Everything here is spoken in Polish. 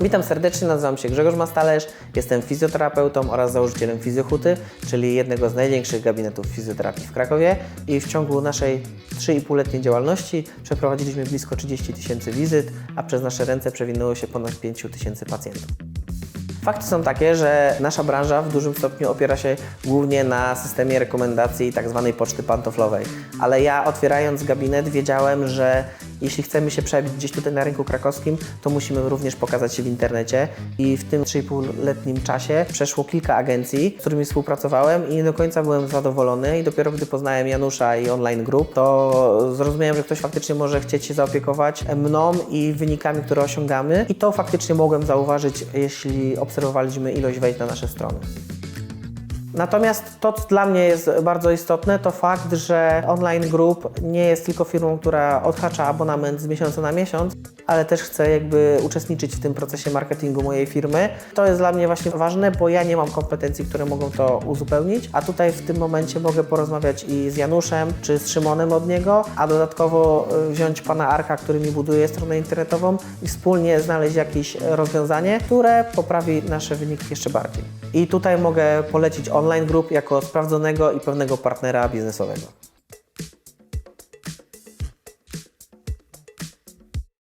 Witam serdecznie, nazywam się Grzegorz Mastalerz, jestem fizjoterapeutą oraz założycielem Fizjohuty, czyli jednego z największych gabinetów fizjoterapii w Krakowie i w ciągu naszej 3,5-letniej działalności przeprowadziliśmy blisko 30 tysięcy wizyt, a przez nasze ręce przewinęło się ponad 5 tysięcy pacjentów. Fakty są takie, że nasza branża w dużym stopniu opiera się głównie na systemie rekomendacji tzw. poczty pantoflowej. Ale ja otwierając gabinet wiedziałem, że jeśli chcemy się przebić gdzieś tutaj na rynku krakowskim, to musimy również pokazać się w internecie. I w tym 3,5-letnim czasie przeszło kilka agencji, z którymi współpracowałem i nie do końca byłem zadowolony. I dopiero gdy poznałem Janusza i Online Group, to zrozumiałem, że ktoś faktycznie może chcieć się zaopiekować mną i wynikami, które osiągamy. I to faktycznie mogłem zauważyć, jeśli obserwowaliśmy ilość wejść na nasze strony. Natomiast to, co dla mnie jest bardzo istotne, to fakt, że Online Group nie jest tylko firmą, która odhacza abonament z miesiąca na miesiąc, ale też chce jakby uczestniczyć w tym procesie marketingu mojej firmy. To jest dla mnie właśnie ważne, bo ja nie mam kompetencji, które mogą to uzupełnić, a tutaj w tym momencie mogę porozmawiać i z Januszem, czy z Szymonem od niego, a dodatkowo y, wziąć pana Arka, który mi buduje stronę internetową i wspólnie znaleźć jakieś rozwiązanie, które poprawi nasze wyniki jeszcze bardziej. I tutaj mogę polecić Online Group jako sprawdzonego i pewnego partnera biznesowego.